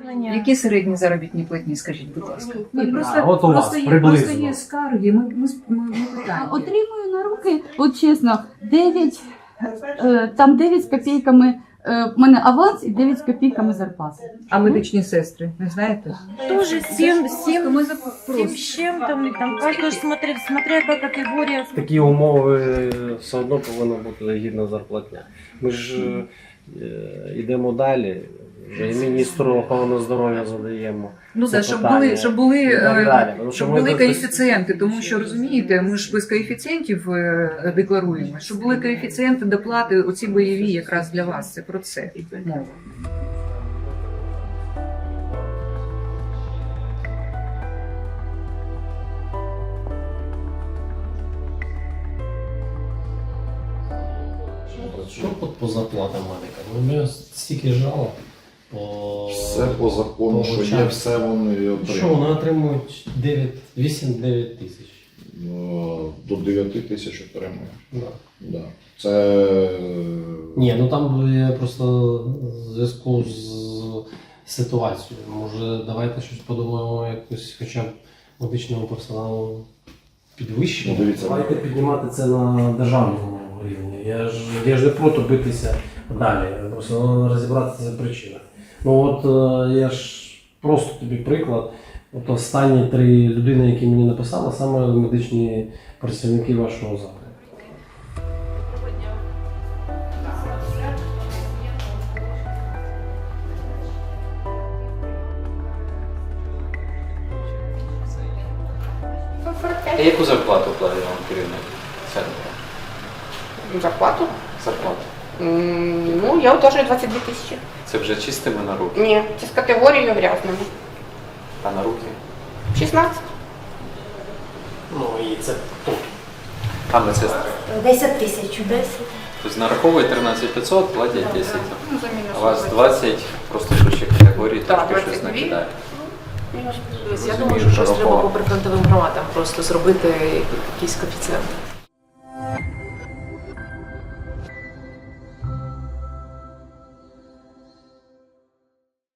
питання. Які середні заробітні платні, скажіть, будь ласка? Ні, А, просто, от у вас просто, є, приблизно. просто є скарги, ми, ми, ми, ми питаємо. Отримую на руки, от чесно, 9, е, там 9 з копійками. Е, В мене аванс і 9 з копійками зарплати. А медичні сестри, не знаєте? Тоже 7, 7, Ми 7 запросимо. с чем-то, там каждый смотря, смотря яка категорія. Такі умови все одно повинна бути гідна зарплатня. Ми ж е, йдемо далі. Вже і міністру охорони здоров'я задаємо. Ну Це так, щоб питання. були, щоб були, І так е. Тому що щоб ми були тут- коефіцієнти, тому що розумієте, ми ж без коефіцієнтів е, декларуємо. Щоб були коефіцієнти доплати, оці бойові якраз для вас. Це про це мова. Що по, по зарплатам медика? Ну, у мене стільки жалоб по Все по закону, що є, все вони і Що отримують. вони отримують 8-9 тисяч. Ну, До 9 тисяч отримують. Да. Да. Це Ні, ну там я просто в зв'язку з ситуацією. Може, давайте щось подумаємо, якось хоча б медичному персоналу підвищимо. Ну, дивіться. Давайте піднімати це на державному рівні. Я ж я ж не проти битися далі. Просто розібратися за причинами. Ну от е, я ж просто тобі приклад. От останні три людини, які мені написали, саме медичні працівники вашого закладу. А яку зарплату платить вам керівник центру? Зарплату? Зарплату. М, Ну, я утверждаю 22 тисячі. Це вже чистими на руки, Ні, це з категорією грязними. А на руки? 16. Ну і це тут. А медсестри? 10 тисяч. 10. Тобто нараховують 13 500, платять 10. Ну, за мінус. А у вас 20, просто вищі категорії, Так, трошки щось 22. накидають. Мінус. Я думаю, що щось треба по прикладовим громадам просто зробити якийсь коефіцієнт.